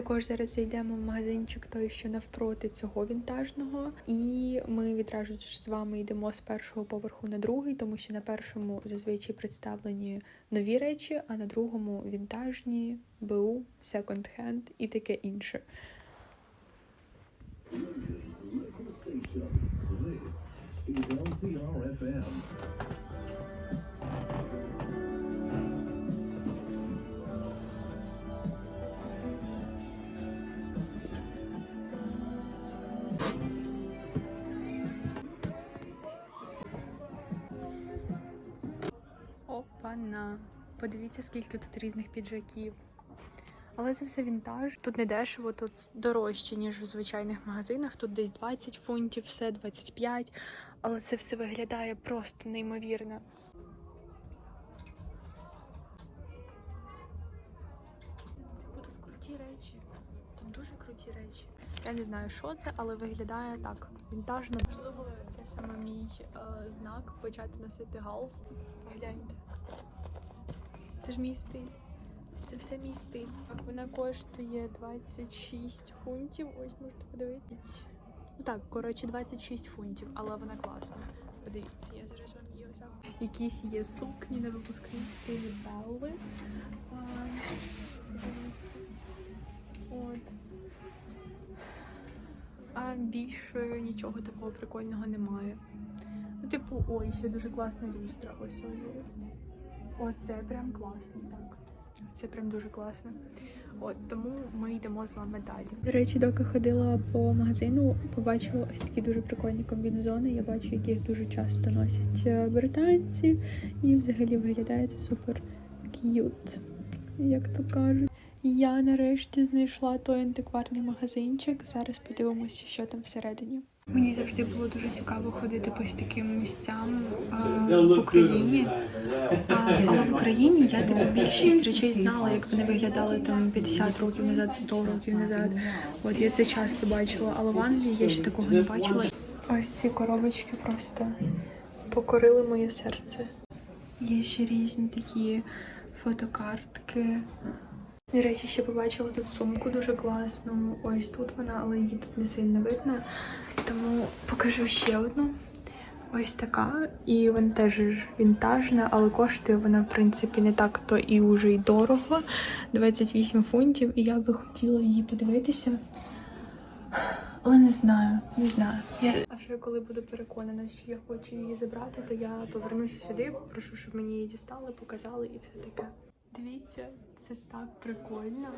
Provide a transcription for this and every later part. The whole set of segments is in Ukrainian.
Також зараз зайдемо в магазинчик, той, що навпроти цього вінтажного, і ми відразу ж з вами йдемо з першого поверху на другий, тому що на першому зазвичай представлені нові речі, а на другому вінтажні, БУ, секонд-хенд і таке інше. Is LCR FM. Подивіться, скільки тут різних піджаків. Але це все вінтаж. Тут не дешево, тут дорожче, ніж в звичайних магазинах. Тут десь 20 фунтів, все 25. Але це все виглядає просто неймовірно. Я не знаю, що це, але виглядає так. Вінтажно. Можливо, це саме мій е, знак почати носити галс. Погляньте. Це ж мій стиль. Це все мій стиль. Так, вона коштує 26 фунтів. Ось можете подивитись. Ну так, коротше, 26 фунтів, але вона класна. Подивіться, я зараз вам її отак. Якісь є сукні на випускний в стилі Белли. А більше нічого такого прикольного немає. Ну, типу, ой, ще дуже класна люстра. Ось ось. Оце прям класно, так. Це прям дуже класно. От тому ми йдемо з вами далі. До речі, доки ходила по магазину, побачила ось такі дуже прикольні комбінезони. Я бачу, яких дуже часто носять е, британці, і взагалі виглядає це супер к'ют, як то кажуть. Я нарешті знайшла той антикварний магазинчик. Зараз подивимося, що там всередині. Мені завжди було дуже цікаво ходити по таким місцям а, в Україні. А, але в Україні я типу більшість речей знала, як вони виглядали там 50 років назад, 100 років назад. От я це часто бачила, але в Англії я ще такого не бачила. Ось ці коробочки просто покорили моє серце. Є ще різні такі фотокартки. До речі, ще побачила тут сумку дуже класну. Ось тут вона, але її тут не сильно видно. Тому покажу ще одну. Ось така. І вона теж вінтажна, але коштує вона, в принципі, не так то і уже й дорого. 28 фунтів, і я би хотіла її подивитися. Але не знаю, не знаю. Я... А вже коли буду переконана, що я хочу її забрати, то я повернуся сюди, попрошу, щоб мені її дістали, показали і все таке. Дивіться, це так прикольно.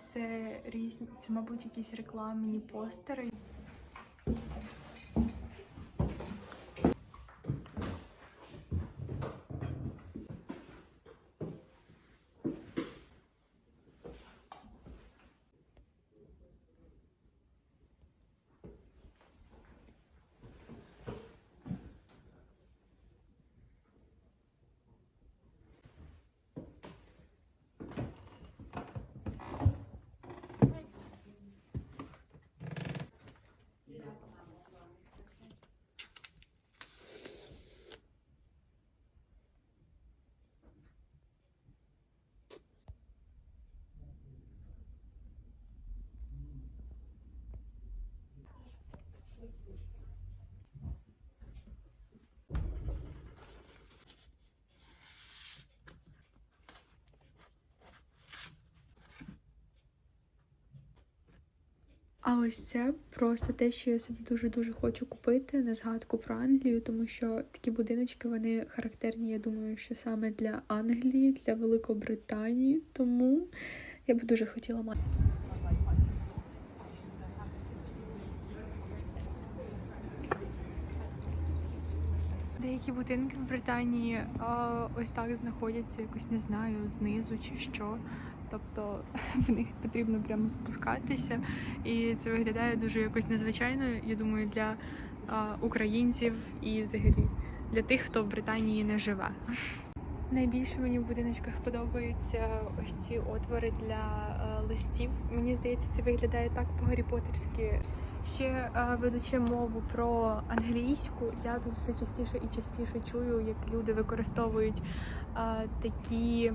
Це різні, це, мабуть, якісь рекламні постери. А ось це просто те, що я собі дуже-дуже хочу купити на згадку про Англію, тому що такі будиночки вони характерні, я думаю, що саме для Англії, для Великобританії. Тому я би дуже хотіла мати. Деякі будинки в Британії а, ось так знаходяться, якось не знаю, знизу чи що. Тобто в них потрібно прямо спускатися, і це виглядає дуже якось незвичайно. Я думаю, для українців і взагалі для тих, хто в Британії не живе. Найбільше мені в будиночках подобаються ось ці отвори для е, листів. Мені здається, це виглядає так по-гаррі-поттерськи. Ще е, ведучи мову про англійську, я тут все частіше і частіше чую, як люди використовують е, такі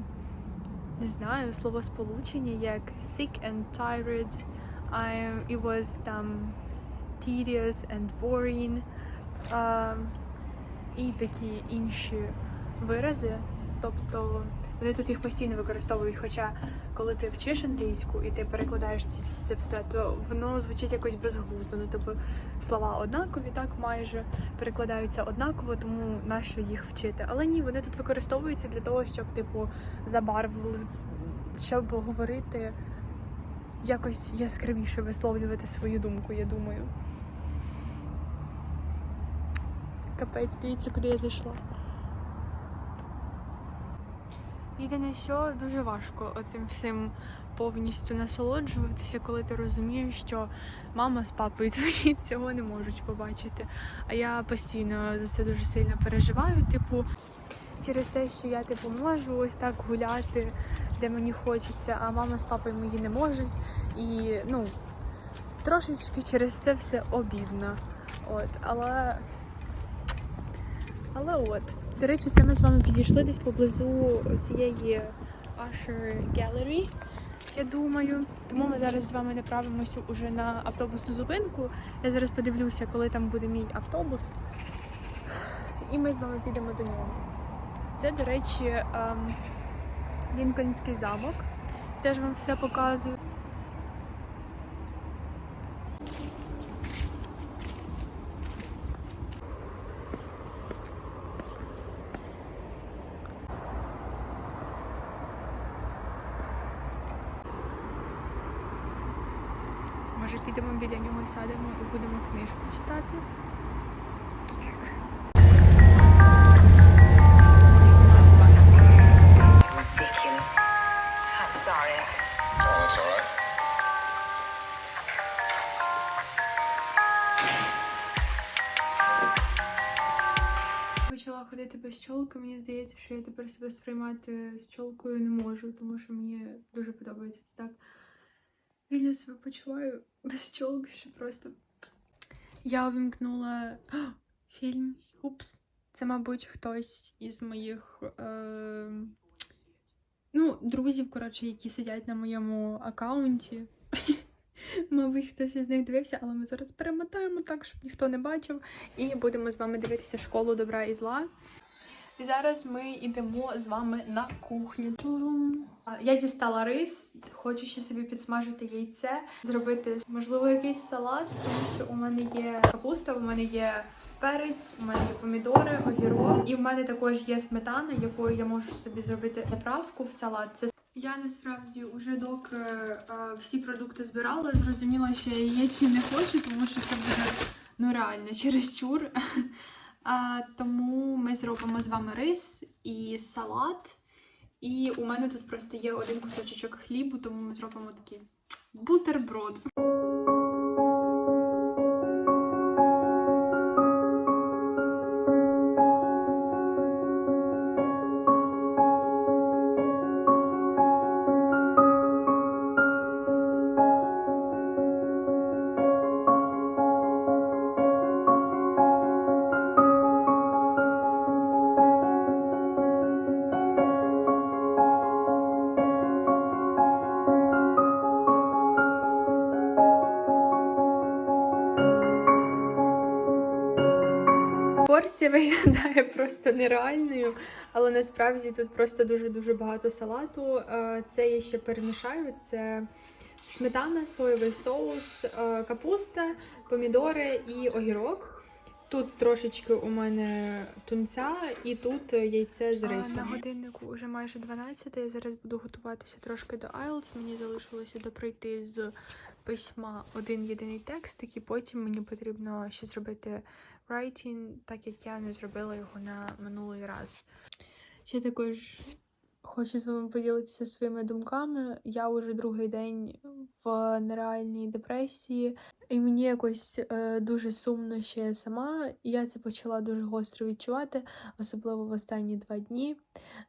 не знаю, словосполучення як sick and tired. I, it was там tedious and boring. uh, і такі інші вирази. Тобто вони тут їх постійно використовують. Хоча коли ти вчиш англійську і ти перекладаєш ці, це все, то воно звучить якось безглуздо. Ну, тобто слова однакові, так майже перекладаються однаково, тому нащо їх вчити. Але ні, вони тут використовуються для того, щоб типу забарвили, щоб говорити якось яскравіше висловлювати свою думку, я думаю. Капець, дивіться, куди я зайшла. Єдине, що дуже важко оцим всім повністю насолоджуватися, коли ти розумієш, що мама з папою твої цього не можуть побачити. А я постійно за це дуже сильно переживаю. Типу, через те, що я типу можу ось так гуляти, де мені хочеться, а мама з папою мої не можуть. І ну трошечки через це все обідно. От, але. Але от. До речі, це ми з вами підійшли десь поблизу цієї Usher Gallery, я думаю. Тому ми зараз з вами направимося уже на автобусну зупинку. Я зараз подивлюся, коли там буде мій автобус. І ми з вами підемо до нього. Це, до речі, ем, Лінкольнський замок. Теж вам все показую. Може, підемо біля нього, сядемо і будемо книжку читати. Почала ходити без чолки. Мені здається, що я тепер себе сприймати з чолкою не можу, тому що мені дуже подобається це так. Вільно себе почуваю без чолки, що просто. Я увімкнула О, фільм. Упс. Це, мабуть, хтось із моїх е... ну, друзів, коротше, які сидять на моєму аккаунті. Мабуть, хтось із них дивився, але ми зараз перемотаємо так, щоб ніхто не бачив. І будемо з вами дивитися школу добра і зла. І зараз ми йдемо з вами на кухню. Я дістала рис, хочу ще собі підсмажити яйце, зробити можливо якийсь салат, тому що у мене є капуста, у мене є перець, у мене є помідори, огірок, і в мене також є сметана, якою я можу собі зробити заправку в салат. Це я насправді уже доки е, всі продукти збирала, зрозуміла, що я яєчні не хочу, тому що це буде ну реально чересчур. Тому ми зробимо з вами рис і салат. І у мене тут просто є один кусочок хлібу, тому ми зробимо такий бутерброд. Порція виглядає просто нереальною, але насправді тут просто дуже-дуже багато салату. Е, Це я ще перемішаю. Це сметана, соєвий соус, е, капуста, помідори і огірок. Тут трошечки у мене тунця і тут яйце з рисом. На годиннику вже майже 12, я зараз буду готуватися трошки до IELTS. Мені залишилося доприйти з письма один єдиний текст, який потім мені потрібно ще зробити writing, так як я не зробила його на минулий раз. Ще також хочу з вами поділитися своїми думками. Я вже другий день в нереальній депресії, і мені якось е, дуже сумно ще сама. І я це почала дуже гостро відчувати, особливо в останні два дні.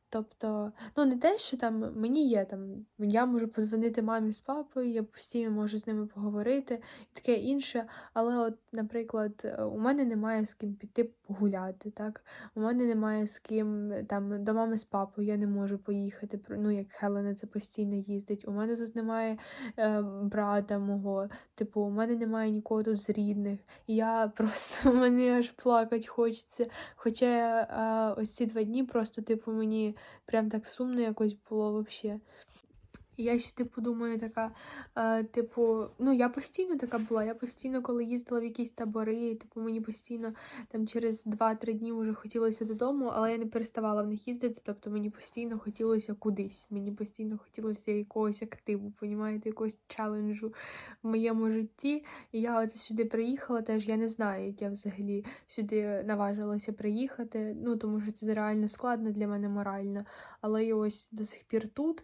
Тобто, ну не те, що там мені є там, я можу подзвонити мамі з папою, я постійно можу з ними поговорити і таке інше. Але, от, наприклад, е, у мене немає з ким піти погуляти, так? У мене немає з ким там до мами з папою, я не можу поїхати. Ну, як Хелена це постійно їздить. У мене тут немає е, брата мого. Типу, у мене немає нікого тут з рідних. Я просто мені аж плакати хочеться. Хоча а, ось ці два дні просто, типу, мені прям так сумно якось було взагалі. Я ще, типу, думаю, така, е, типу, ну я постійно така була. Я постійно, коли їздила в якісь табори, типу, мені постійно там через 2-3 дні вже хотілося додому, але я не переставала в них їздити. Тобто мені постійно хотілося кудись. Мені постійно хотілося якогось активу, понімаєте, якогось челенджу в моєму житті. І я оце сюди приїхала, теж я не знаю, як я взагалі сюди наважилася приїхати. Ну тому що це реально складно для мене морально. Але я ось до сих пір тут.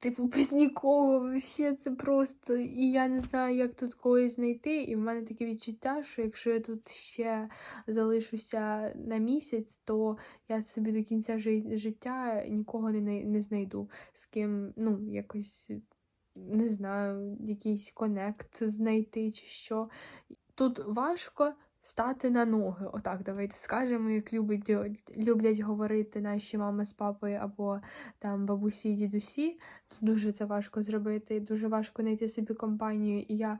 Типу, без нікого, вообще це просто. І я не знаю, як тут когось знайти. І в мене таке відчуття, що якщо я тут ще залишуся на місяць, то я собі до кінця жи- життя нікого не, не знайду, з ким, ну, якось, не знаю, якийсь конект знайти чи що. Тут важко. Стати на ноги, отак давайте скажемо, як любить, люблять говорити наші мами з папою або там бабусі дідусі. Дуже це важко зробити, дуже важко знайти собі компанію. І я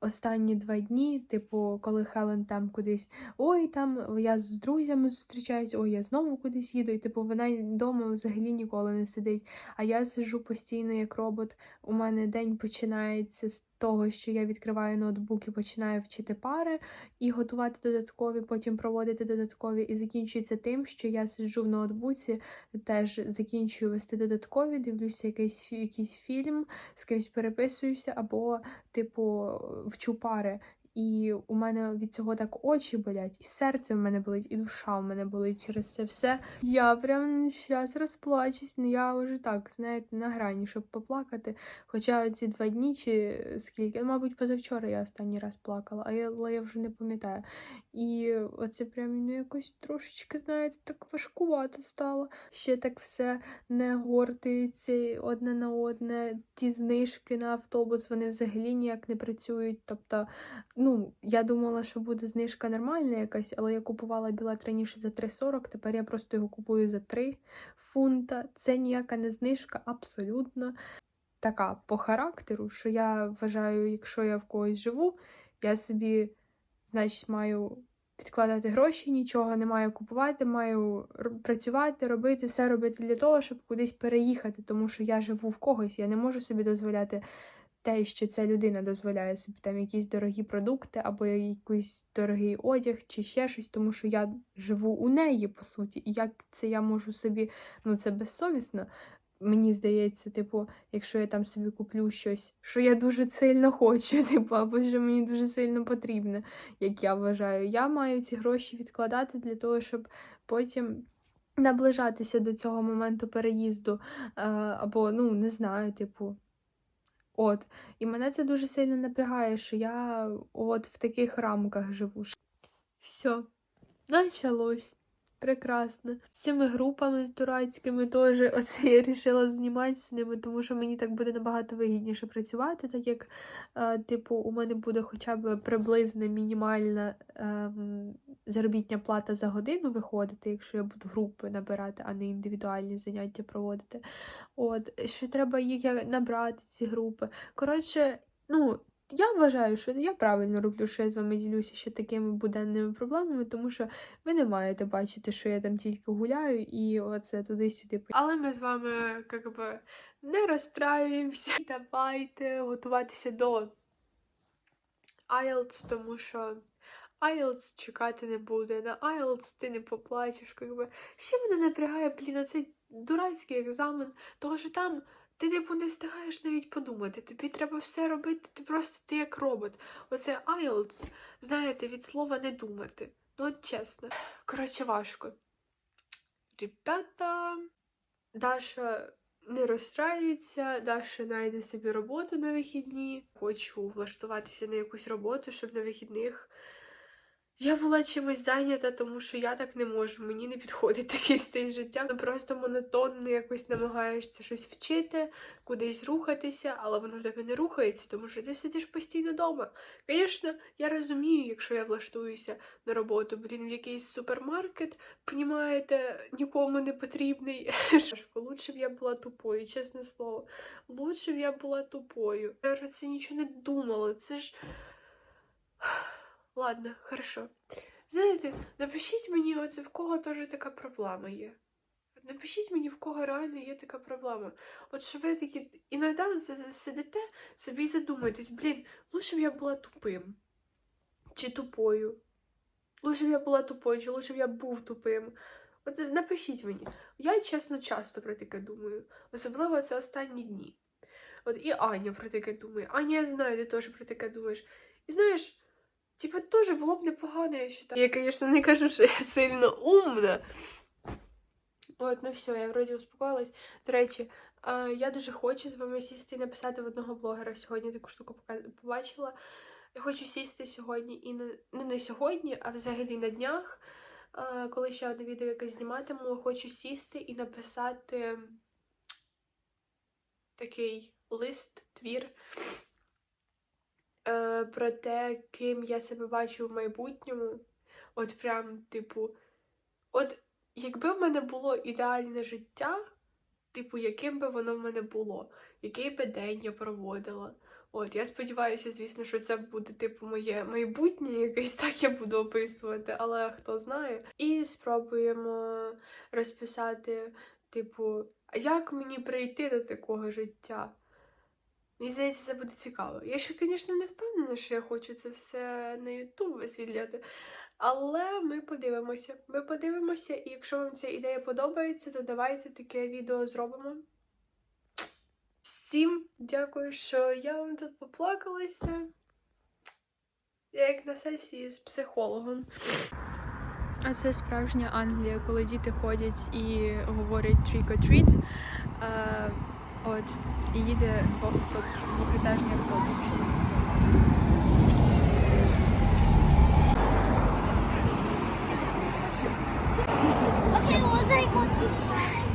останні два дні, типу, коли Хелен там кудись, ой, там я з друзями зустрічаюсь, ой, я знову кудись їду, і типу вона вдома взагалі ніколи не сидить. А я сиджу постійно як робот. У мене день починається з того, що я відкриваю ноутбук і починаю вчити пари і готувати додаткові, потім проводити додаткові, і закінчується тим, що я сиджу в ноутбуці, теж закінчую вести додаткові, дивлюся якийсь, якийсь фільм, з кимось переписуюся, або, типу, вчу пари. І у мене від цього так очі болять, і серце в мене болить, і душа в мене болить через це все. Я прям зараз розплачусь. Ну я вже так, знаєте, на грані, щоб поплакати. Хоча ці два дні чи скільки, мабуть, позавчора я останній раз плакала, але я вже не пам'ятаю. І оце прям ну, якось трошечки, знаєте, так важкувато стало. Ще так все не гортується одне на одне. Ті знижки на автобус вони взагалі ніяк не працюють. Тобто, ну, я думала, що буде знижка нормальна якась, але я купувала білет раніше за 3,40, тепер я просто його купую за 3 фунта. Це ніяка не знижка, абсолютно. Така по характеру, що я вважаю, якщо я в когось живу, я собі, значить, маю відкладати гроші, нічого не маю купувати, маю працювати, робити, все робити для того, щоб кудись переїхати, тому що я живу в когось, я не можу собі дозволяти те, що ця людина дозволяє собі там якісь дорогі продукти або якийсь дорогий одяг чи ще щось, тому що я живу у неї, по суті. І як це я можу собі, ну це безсовісно. Мені здається, типу, якщо я там собі куплю щось, що я дуже сильно хочу, типу, або що мені дуже сильно потрібно, як я вважаю, я маю ці гроші відкладати для того, щоб потім наближатися до цього моменту переїзду, е, або, ну, не знаю, типу. От, і мене це дуже сильно напрягає, що я от в таких рамках живу. Все, началось. Прекрасно. З цими групами з дурацькими теж оце я вирішила знімати з ними, тому що мені так буде набагато вигідніше працювати, так як, е, типу, у мене буде хоча б приблизна мінімальна ем, заробітня плата за годину виходити, якщо я буду групи набирати, а не індивідуальні заняття проводити. От, ще треба їх набрати, ці групи. Коротше, ну. Я вважаю, що я правильно роблю, що я з вами ділюся ще такими буденними проблемами, тому що ви не маєте бачити, що я там тільки гуляю і оце туди-сюди. Але ми з вами як би не розстраюємося. Давайте готуватися до IELTS, тому що IELTS чекати не буде. На IELTS ти не поплачеш. Якби. Ще мене напрягає, блін, оцей дурацький екзамен, того що там. Ти типу не встигаєш навіть подумати, тобі треба все робити, ти просто ти як робот. Оце IELTS, знаєте, від слова не думати. Ну, от чесно. Коротше, важко. Ребята, Даша не розстраюється, Даша знайде собі роботу на вихідні. Хочу влаштуватися на якусь роботу, щоб на вихідних Я була чимось зайнята, тому що я так не можу. Мені не підходить такий стиль життя. Ну просто монотонно якось намагаєшся щось вчити, кудись рухатися, але воно в тебе не рухається, тому що ти сидиш постійно вдома. Звісно, я розумію, якщо я влаштуюся на роботу, блін, в якийсь супермаркет, понімаєте, нікому не потрібний. Лучше б я була тупою, чесне слово. Лучше б я була тупою. Я про це нічого не думала. Це ж. Ладно, хорошо. Знаєте, напишіть мені, оце в кого теж така проблема є. Напишіть мені, в кого реально є така проблема. От що ви такі іноді си- сидите собі і задумаєтесь, блін, лучше б я була тупим. Чи тупою. Лучше б я була тупою, чи лучше б я був тупим. От напишіть мені. Я чесно часто про таке думаю. Особливо це останні дні. От і Аня про таке думає. Аня, я знаю, ти теж про таке думаєш. І знаєш, типа теж було б непогано, я вважаю. Я, звісно, не кажу, що я сильно умна. От, ну все, я вроді успокоїлась. До речі, я дуже хочу з вами сісти і написати в одного блогера сьогодні таку штуку побачила. Я хочу сісти сьогодні і не, не сьогодні, а взагалі на днях. Коли ще одне відео якесь зніматиму, хочу сісти і написати такий лист, твір е, про те, ким я себе бачу в майбутньому. От прям, типу, от якби в мене було ідеальне життя, типу, яким би воно в мене було, який би день я проводила. От, я сподіваюся, звісно, що це буде, типу, моє майбутнє, якесь так я буду описувати, але хто знає. І спробуємо розписати, типу, як мені прийти до такого життя? Мені здається, це буде цікаво. Я ще, звісно, не впевнена, що я хочу це все на Ютуб висвітляти. Але ми подивимося. Ми подивимося, і якщо вам ця ідея подобається, то давайте таке відео зробимо. Всім дякую, що я вам тут поплакалася. Як на сесії з психологом. А це справжня Англія, коли діти ходять і говорять trick or treat. От, і їде двох двохетажний автобус. Okay, we'll take one.